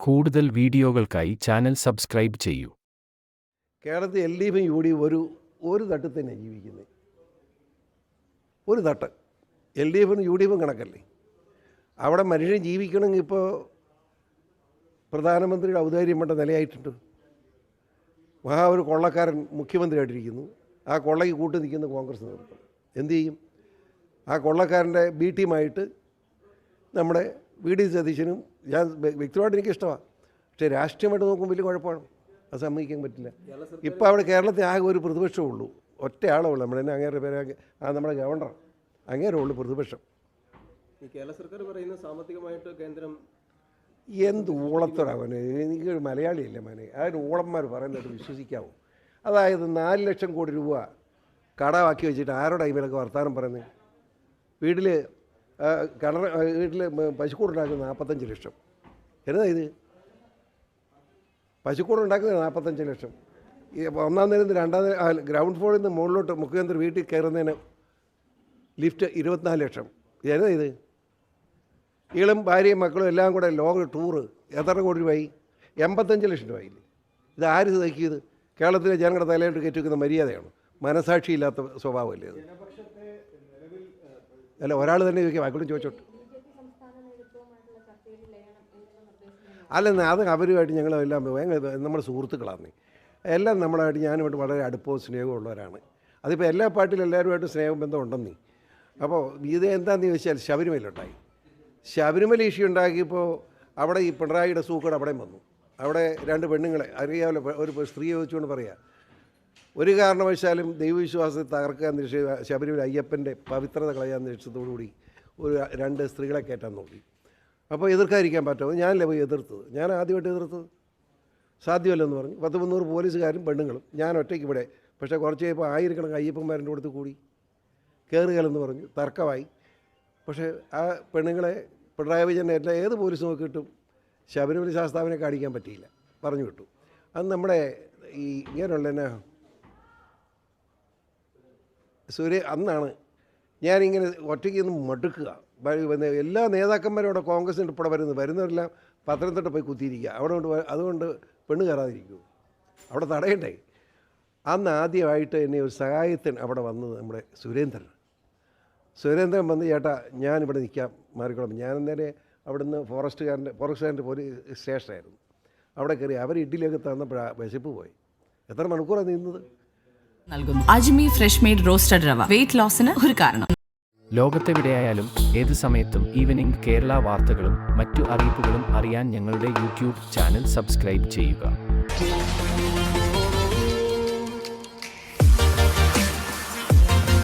കൂടുതൽ വീഡിയോകൾക്കായി channel subscribe ചെയ്യൂ. കേരളത്തിൽ എൽ ഡി എഫും യു ഡി ഒരു ഒരു തട്ടിൽ തന്നെ ജീവിക്കുന്നത് ഒരു തട്ട്. എൽ ഡി എഫും യു ഡി എഫും കണക്കല്ലേ. അവിടെ മനുഷ്യൻ ജീവിക്കണമെങ്കിൽ ഇപ്പോൾ പ്രധാനമന്ത്രിയുടെ ഔദാര്യം വേണ്ട നിലയായിട്ടുണ്ട്. മഹാ ഒരു കൊള്ളക്കാരൻ മുഖ്യമന്ത്രിയായിട്ടിരിക്കുന്നു. ആ കൊള്ളയ്ക്ക് കൂട്ടു നിൽക്കുന്ന കോൺഗ്രസ് നേതൃത്വം. എന്തു ചെയ്യും? ആ കൊള്ളക്കാരന്റെ ബി ടീമായിട്ട് നമ്മുടെ വി ഡി സതീശനും ഞാൻ വ്യ- വ്യക്തിപരമായിട്ട് എനിക്ക് ഇഷ്ടമാണ് പക്ഷേ രാഷ്ട്രീയമായിട്ട് നോക്കുമ്പോൾ വലിയ കുഴപ്പമാണ്. അത് സമ്മതിക്കാൻ പറ്റില്ല. ഇപ്പോൾ അവിടെ കേരളത്തിൽ ആകെ ഒരു പ്രതിപക്ഷമേ ഉള്ളൂ. ഒറ്റയാളേ ഉള്ളൂ. നമ്മുടെ തന്നെ അങ്ങേരുടെ പേര് ആ നമ്മുടെ ഗവർണർ. അങ്ങേരേ ഉള്ളൂ പ്രതിപക്ഷം. ഈ കേരള സർക്കാർ പറയുന്ന സാമ്പത്തികമായിട്ട് കേന്ദ്രം എന്ത് ഊളത്തോടാവന് എനിക്ക് ഒരു മലയാളിയല്ലേ മോനെ? ആ ഒരു ഊളന്മാർ പറയുന്നത് വിശ്വസിക്കാവോ. അതായത് നാല് ലക്ഷം കോടി രൂപ കടമാക്കി വെച്ചിട്ട് ആരോടാ ഇവരൊക്കെ വർത്തമാനം പറയുന്നത്? വീട്ടിൽ കിണർ വീട്ടിൽ പശുക്കൂടുണ്ടാക്കുന്ന നാൽപ്പത്തഞ്ച് ലക്ഷം. എന്നതാ ഇത്? പശുക്കൂടുണ്ടാക്കുന്നത് നാൽപ്പത്തഞ്ച് ലക്ഷം. ഈ ഒന്നാം നിന്ന് രണ്ടാം നില ഗ്രൗണ്ട് ഫ്ലോറിൽ നിന്ന് മുകളിലോട്ട് മുഖ്യമന്ത്രി വീട്ടിൽ കയറുന്നതിന് ലിഫ്റ്റ് ഇരുപത്തിനാല് ലക്ഷം. എന്നതാ ഇത്? ഇളും ഭാര്യയും മക്കളും എല്ലാം കൂടെ ലോങ് ടൂറ്. എത്ര കോടി രൂപയായി? എൺപത്തഞ്ച് ലക്ഷം രൂപയില്ലേ ഇത് ആര് സഹിക്കിയത് കേരളത്തിലെ ജനങ്ങളുടെ തലയിട്ട് കയറ്റിവെക്കുന്ന മര്യാദയാണ്? മനസാക്ഷിയില്ലാത്ത സ്വഭാവമല്ലേ അത് അല്ല ഒരാൾ തന്നെ ചോദിക്കാം ബാക്കിയോടും ചോദിച്ചോട്ടെ. അല്ലെന്ന് അത് അവരുമായിട്ട് ഞങ്ങളെല്ലാം നമ്മുടെ സുഹൃത്തുക്കളാണ് എല്ലാം നമ്മളായിട്ട് ഞാനുമായിട്ട് വളരെ അടുപ്പവും സ്നേഹവും ഉള്ളവരാണ് അതിപ്പോൾ എല്ലാ പാട്ടിലും എല്ലാവരുമായിട്ട് സ്നേഹവും ബന്ധം ഉണ്ടെന്നേ അപ്പോൾ ഇത് എന്താണെന്ന് ചോദിച്ചാൽ ശബരിമലയുണ്ടായി. ശബരിമല ഇഷ്യൂ ഉണ്ടാക്കിയപ്പോൾ അവിടെ ഈ പിണറായിയുടെ സൂക്കട് അവിടെയും വന്നു. അവിടെ രണ്ട് പെണ്ണുങ്ങളെ അറിയാമല്ലോ ഒരു സ്ത്രീ ചോദിച്ചുകൊണ്ട് പറയാം ഒരു കാരണവശാലും ദൈവവിശ്വാസത്തെ തകർക്കാൻ ശബരിമല അയ്യപ്പന്റെ പവിത്രത കളയാൻ ലക്ഷ്യത്തോടുകൂടി ഒരു രണ്ട് സ്ത്രീകളെ കയറ്റാൻ നോക്കി. അപ്പോൾ എതിർക്കാതിരിക്കാൻ പറ്റുമോ ഞാനല്ലേ പോയി എതിർത്തത്? ഞാൻ ആദ്യമായിട്ട് എതിർത്തത്? സാധ്യമല്ലെന്ന് പറഞ്ഞു. പത്ത് മുന്നൂറ് പോലീസുകാരും പെണ്ണുങ്ങളും. ഞാൻ ഒറ്റയ്ക്ക് ഇവിടെ. പക്ഷേ കുറച്ച് കഴിയുമ്പോൾ ആയിരക്കണക്കിന് അയ്യപ്പന്മാരുടെ അടുത്ത് കൂടി കയറുകയെന്ന് പറഞ്ഞു. തർക്കമായി. പക്ഷേ ആ പെണ്ണുങ്ങളെ പിണറായി വിജയൻ എല്ലാ ഏത് പോലീസ് നോക്കിയിട്ടും ശബരിമല ശാസ്താവിനെ കാണിക്കാൻ പറ്റിയില്ല. പറഞ്ഞു വിട്ടു. അത് നമ്മുടെ ഈ ഇങ്ങനെയുള്ള സൂര്യ അന്നാണ് ഞാനിങ്ങനെ ഒറ്റയ്ക്ക് നിന്ന് മടുക്കുക. എല്ലാ നേതാക്കന്മാരും അവിടെ കോൺഗ്രസിന്റെ ഇപ്പോൾ വരുന്നത് വരുന്നവരെല്ലാം പത്തനംതിട്ട പോയി കുത്തിയിരിക്കുക. അവിടെ കൊണ്ട് അതുകൊണ്ട് പെണ്ണ് കയറാതിരിക്കൂ. അവിടെ തടയണ്ടേ? അന്ന് ആദ്യമായിട്ട് എന്നെ ഒരു സഹായത്തിന് അവിടെ വന്നത് നമ്മുടെ സുരേന്ദ്രൻ. സുരേന്ദ്രൻ വന്ന് ചേട്ടാ ഞാനിവിടെ നിൽക്കാം. മാറിക്കോളാം. ഞാൻ നേരെ അവിടുന്ന് ഫോറസ്റ്റുകാരന്റെ ഫോറസ്റ്റുകാരന്റെ പോലീസ് സ്റ്റേഷനായിരുന്നു. അവിടെ കയറി അവർ ഇഡ്ഡലിയൊക്കെ തന്നപ്പോഴാണ് വിശപ്പ് പോയി. എത്ര മണിക്കൂറാണ് നിന്നത്? നൽകുന്നു. Ajmi fresh made roasted rava. Weight ലോസിന് ഒരു കാരണം. ലോകത്തെവിടെയായാലും ഏത് സമയത്തും ഈവനിംഗ് കേരള വാർത്തകളും മറ്റു അറിയിപ്പുകളും അറിയാൻ ഞങ്ങളുടെ യൂട്യൂബ് ചാനൽ സബ്സ്ക്രൈബ് ചെയ്യുക.